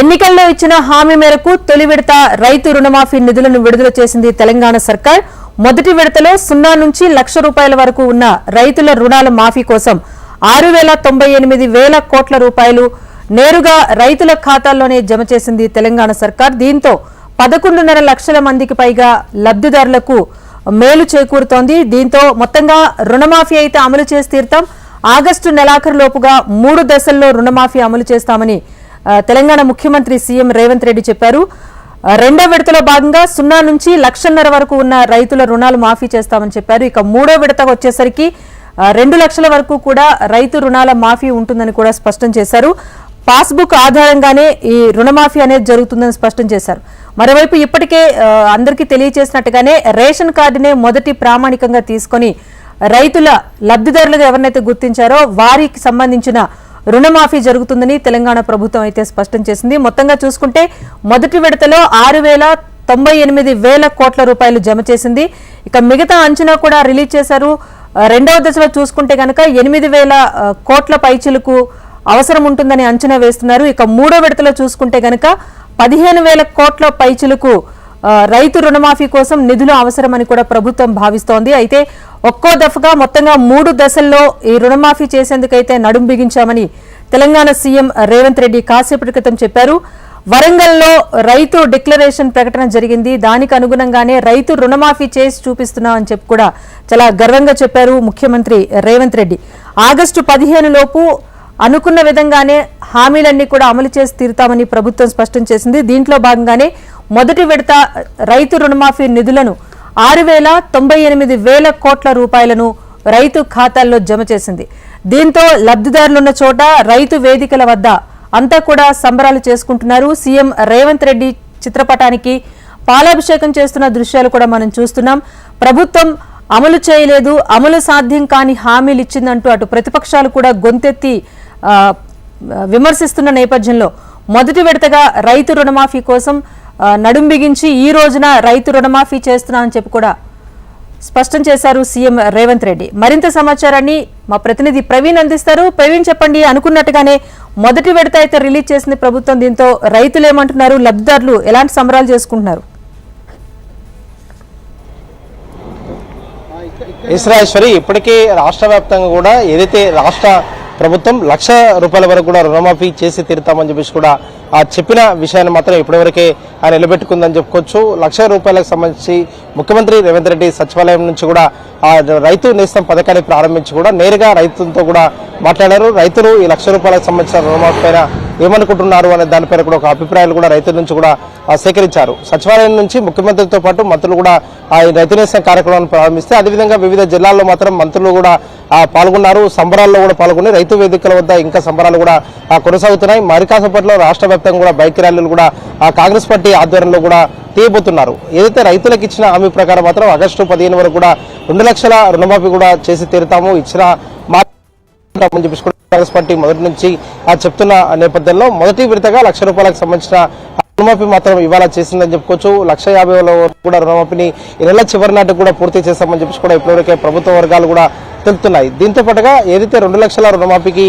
ఎన్నికల్లో ఇచ్చిన హామీ మేరకు తొలి విడత రైతు రుణమాఫీ నిధులను విడుదల చేసింది తెలంగాణ సర్కార్. మొదటి విడతలో సున్నా నుంచి లక్ష రూపాయల వరకు ఉన్న రైతుల రుణాల మాఫీ కోసం ఆరు వేల తొంభై ఎనిమిది వేల కోట్ల రూపాయలు నేరుగా రైతుల ఖాతాల్లోనే జమ చేసింది తెలంగాణ సర్కార్. దీంతో పదకొండున్నర లక్షల మందికి పైగా లబ్ధిదారులకు మేలు చేకూరుతోంది. దీంతో మొత్తంగా రుణమాఫీ అయితే అమలు చేసి తీరుతాం. ఆగస్టు నెలాఖరు లోపుగా మూడు దశల్లో రుణమాఫీ అమలు చేస్తామని తెలంగాణ ముఖ్యమంత్రి సీఎం రేవంత్ రెడ్డి చెప్పారు. రెండో విడతలో భాగంగా సున్నా నుంచి లక్షన్నర వరకు ఉన్న రైతుల రుణాలు మాఫీ చేస్తామని చెప్పారు. ఇక మూడో విడత వచ్చేసరికి రెండు లక్షల వరకు కూడా రైతు రుణాల మాఫీ ఉంటుందని కూడా స్పష్టం చేశారు. పాస్బుక్ ఆధారంగానే ఈ రుణమాఫీ అనేది జరుగుతుందని స్పష్టం చేశారు. మరోవైపు ఇప్పటికే అందరికీ తెలియజేసినట్టుగానే రేషన్ కార్డునే మొదటి ప్రామాణికంగా తీసుకొని రైతుల లబ్ధిదారులుగా ఎవరినైతే గుర్తించారో వారికి సంబంధించిన రుణమాఫీ జరుగుతుందని తెలంగాణ ప్రభుత్వం అయితే స్పష్టం చేసింది. మొత్తంగా చూసుకుంటే మొదటి విడతలో ఆరు వేల తొంభై ఎనిమిది వేల కోట్ల రూపాయలు జమ చేసింది. ఇక మిగతా అంచనా కూడా రిలీజ్ చేశారు. రెండవ దశలో చూసుకుంటే కనుక ఎనిమిది వేల కోట్ల పైచిలకు అవసరం ఉంటుందని అంచనా వేస్తున్నారు. ఇక మూడో విడతలో చూసుకుంటే కనుక పదిహేను వేల కోట్ల పైచిలకు రైతు రుణమాఫీ కోసం నిధులు అవసరమని కూడా ప్రభుత్వం భావిస్తోంది. అయితే ఒక్కో దఫగా మొత్తంగా మూడు దశల్లో ఈ రుణమాఫీ చేసేందుకైతే నడుం బిగించామని తెలంగాణ సీఎం రేవంత్ రెడ్డి కాసేపటి క్రితం చెప్పారు. వరంగల్లో రైతు డిక్లరేషన్ ప్రకటన జరిగింది. దానికి అనుగుణంగానే రైతు రుణమాఫీ చేసి చూపిస్తున్నామని చెప్పి కూడా చాలా గర్వంగా చెప్పారు ముఖ్యమంత్రి రేవంత్ రెడ్డి. ఆగస్టు పదిహేను లోపు అనుకున్న విధంగానే హామీలన్నీ కూడా అమలు చేసి తీరుతామని ప్రభుత్వం స్పష్టం చేసింది. దీంట్లో భాగంగానే మొదటి విడత రైతు రుణమాఫీ నిధులను ఆరు వేల తొంభై ఎనిమిది వేల కోట్ల రూపాయలను రైతు ఖాతాల్లో జమ చేసింది. దీంతో లబ్ధిదారులున్న చోట రైతు వేదికల వద్ద అంతా కూడా సంబరాలు చేసుకుంటున్నారు. సీఎం రేవంత్ రెడ్డి చిత్రపటానికి పాలాభిషేకం చేస్తున్న దృశ్యాలు కూడా మనం చూస్తున్నాం. ప్రభుత్వం అమలు చేయలేదు అమలు సాధ్యం కాని హామీలు ఇచ్చిందంటూ అటు ప్రతిపక్షాలు కూడా గొంతెత్తి విమర్శిస్తున్న నేపథ్యంలో మొదటి విడతగా రైతు రుణమాఫీ కోసం నడుం బిగించి ఈ రోజున రైతు రుణమాఫీ చేస్తున్నామని చెప్పి కూడా స్పష్టం చేశారు సీఎం రేవంత్ రెడ్డి. మరింత సమాచారాన్ని మా ప్రతినిధి ప్రవీణ్ అందిస్తారు. ప్రవీణ్ చెప్పండి అనుకున్నట్టుగానే మొదటి విడత అయితే రిలీజ్ చేసింది ప్రభుత్వం. దీంతో రైతులు ఏమంటున్నారు? లబ్ధిదారులు ఎలాంటి సంబరాలు చేసుకుంటున్నారు? ఇస్రాయేశ్వరి ఇప్పటికే రాష్ట్ర వ్యాప్తంగా కూడా ఏదైతే రాష్ట్ర ప్రభుత్వం లక్ష రూపాయల వరకు కూడా రుణమాఫీ చేసి తీరుతామని చెప్పేసి కూడా ఆ చెప్పిన విషయాన్ని మాత్రం ఇప్పటివరకే ఆయన నిలబెట్టుకుందని చెప్పుకోవచ్చు. లక్ష రూపాయలకు సంబంధించి ముఖ్యమంత్రి రేవంత్ రెడ్డి సచివాలయం నుంచి కూడా ఆ రైతు నేస్తం పథకాన్ని ప్రారంభించి కూడా నేరుగా రైతులతో కూడా మాట్లాడారు. రైతులు ఈ లక్ష రూపాయలకు సంబంధించిన రుణమాఫీ పైన ఏమనుకుంటున్నారు అనే దానిపైన కూడా ఒక అభిప్రాయాలు కూడా రైతుల నుంచి కూడా సేకరించారు. సచివాలయం నుంచి ముఖ్యమంత్రితో పాటు మంత్రులు కూడా ఆ ఈ రైతు నేస్తం కార్యక్రమాన్ని ప్రారంభిస్తే అదేవిధంగా వివిధ జిల్లాల్లో మాత్రం మంత్రులు కూడా పాల్గొన్నారు. సంబరాల్లో కూడా పాల్గొని రైతు వేదికల వద్ద ఇంకా సంబరాలు కూడా కొనసాగుతున్నాయి. మరికాసపట్లో రాష్ట్ర వ్యాప్తంగా కూడా బైక్ ర్యాలీలు కూడా ఆ, కాంగ్రెస్ పార్టీ ఆధ్వర్యంలో కూడా తీయబోతున్నారు. ఏదైతే రైతులకు ఇచ్చిన హామీ ప్రకారం మాత్రం ఆగస్టు పదిహేను వరకు కూడా రెండు లక్షల రుణమాఫీ కూడా చేసి తీరుతాము. ఇచ్చిన మాట చెప్పేసి కూడా కాంగ్రెస్ పార్టీ మొదటి నుంచి ఆ చెప్తున్న నేపథ్యంలో మొదటి విడతగా లక్ష రూపాయలకు సంబంధించిన రుణమాఫీ మాత్రం ఇవాళ చేసిందని చెప్పుకోవచ్చు. లక్ష యాభై కూడా రుణమాఫీని ఈ నెల చివరి నాటికి కూడా పూర్తి చేస్తామని చెప్పేసి కూడా ఇప్పటివరకే ప్రభుత్వ వర్గాలు కూడా తెలుపుతున్నాయి దీంతో పాటుగా ఏదైతే రెండు లక్షల రుణమాఫీకి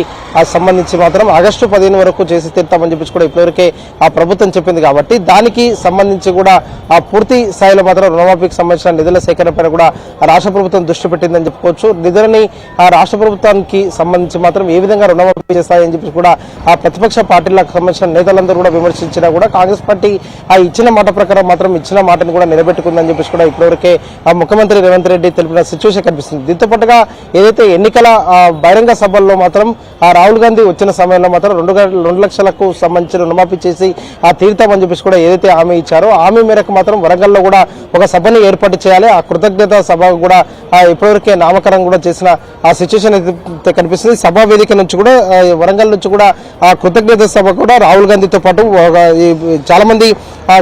సంబంధించి మాత్రం ఆగస్టు పదిహేను వరకు చేసి తీరుతామని చెప్పేసి కూడా ఇప్పటివరకే ఆ ప్రభుత్వం చెప్పింది కాబట్టి దానికి సంబంధించి కూడా ఆ పూర్తి స్థాయిలో మాత్రం రుణమాఫీకి సంబంధించిన నిధుల సేకరణ పైన కూడా ఆ రాష్ట్ర ప్రభుత్వం దృష్టి పెట్టిందని చెప్పుకోవచ్చు. నిధులని ఆ రాష్ట్ర ప్రభుత్వానికి సంబంధించి మాత్రం ఏ విధంగా రుణమాఫీ చేస్తాయని చెప్పి కూడా ఆ ప్రతిపక్ష పార్టీలకు సంబంధించిన నేతలందరూ కూడా విమర్శించినా కూడా కాంగ్రెస్ పార్టీ ఆ ఇచ్చిన మాట ప్రకారం మాత్రం ఇచ్చిన మాటను కూడా నిలబెట్టుకుందని చెప్పేసి కూడా ఇప్పటివరకే ఆ ముఖ్యమంత్రి రేవంత్ రెడ్డి తెలిపిన సిచ్యువేషన్ కనిపిస్తుంది. దీంతో పాటుగా ఏదైతే ఎన్నికల బహిరంగ సభల్లో మాత్రం ఆ రాహుల్ గాంధీ వచ్చిన సమయంలో మాత్రం రెండు రెండు లక్షలకు సంబంధించిన రుణమాఫీ చేసి ఆ తీరుతామని చెప్పేసి కూడా ఏదైతే హామీ ఇచ్చారో హామీ మేరకు మాత్రం వరంగల్లో కూడా ఒక సభని ఏర్పాటు చేయాలి. ఆ కృతజ్ఞత సభ కూడా ఆ, ఇప్పటివరకే నామకరణం కూడా చేసిన ఆ సిచ్యువేషన్ అయితే కనిపిస్తుంది. సభా వేదిక నుంచి కూడా వరంగల్ నుంచి కూడా ఆ కృతజ్ఞత సభ కూడా రాహుల్ గాంధీతో పాటు చాలామంది చాలా మంది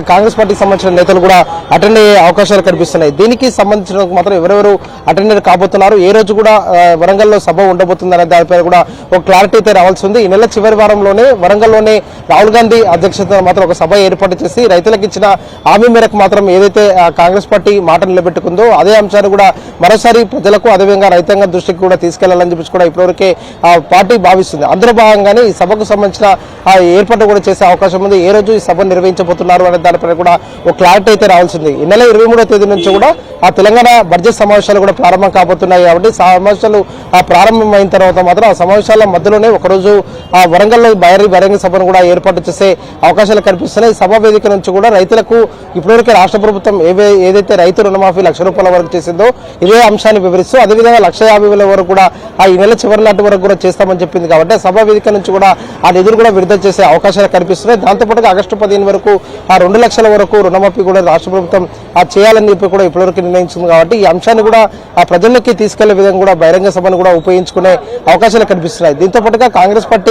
కాంగ్రెస్ పార్టీకి సంబంధించిన నేతలు కూడా అటెండ్ అయ్యే అవకాశాలు కనిపిస్తున్నాయి. దీనికి సంబంధించిన మాత్రం ఎవరెవరు అటెండ్ కాబోతున్నారు? ఏ రోజు కూడా వరంగల్లో సభ ఉండబోతుందనే దానిపై కూడా ఒక క్లారిటీ అయితే రావాల్సి ఉంది. ఈ నెల చివరి వారంలోనే వరంగల్లోనే రాహుల్ గాంధీ అధ్యక్షతన మాత్రం ఒక సభ ఏర్పాటు చేసి రైతులకు ఇచ్చిన హామీ మేరకు మాత్రం ఏదైతే కాంగ్రెస్ పార్టీ మాట నిలబెట్టుకుందో అదే అంశాన్ని కూడా మరోసారి ప్రజలకు అదేవిధంగా రైతాంగం దృష్టికి కూడా తీసుకెళ్ళాలని చెప్పేసి కూడా ఇప్పటివరకే ఆ పార్టీ భావిస్తుంది. అందులో భాగంగానే ఈ సభకు సంబంధించిన ఏర్పాటు కూడా చేసే అవకాశం ఉంది. ఏ రోజు ఈ సభ నిర్వహించబోతున్నారు అనే దానిపై కూడా ఒక క్లారిటీ అయితే రావాల్సింది ఈ నెల ఇరవై మూడో తేదీ నుంచి కూడా ఆ తెలంగాణ బడ్జెట్ సమావేశాలు కూడా ప్రారంభం కాబోతున్నాయి. కాబట్టి సమావేశాలు ఆ ప్రారంభమైన తర్వాత మాత్రం ఆ సమావేశాల మధ్యలోనే ఒకరోజు ఆ వరంగల్లో భారీ బహిరంగ సభను కూడా ఏర్పాటు చేసే అవకాశాలు కనిపిస్తున్నాయి. సభ వేదిక నుంచి కూడా రైతులకు ఇప్పటివరకే రాష్ట్ర ప్రభుత్వం ఏవే ఏదైతే రైతు రుణమాఫీ లక్ష రూపాయల వరకు చేసిందో ఇదే అంశాన్ని వివరిస్తూ అదేవిధంగా లక్ష యాభై వేల వరకు కూడా ఆ ఈ నెల చివరి నాటి వరకు కూడా చేస్తామని చెప్పింది కాబట్టి సభ వేదిక నుంచి కూడా ఆ నిధులు కూడా విడుదల చేసే అవకాశాలు కనిపిస్తున్నాయి. దాంతోపాటుగా ఆగస్టు పదిహేను వరకు ఆ రెండు లక్షల వరకు రుణమాఫీ కూడా రాష్ట్ర ప్రభుత్వం ఆ చేయాలని చెప్పి కూడా ఇప్పటివరకు నిర్ణయించింది కాబట్టి ఈ అంశాన్ని కూడా ఆ ప్రజల్లోకి తీసుకెళ్ళే విధంగా కూడా బహిరంగ సభను కూడా ఉపయోగించుకునే అవకాశాలు కనిపిస్తున్నాయి. దీంతో పాటుగా కాంగ్రెస్ పార్టీ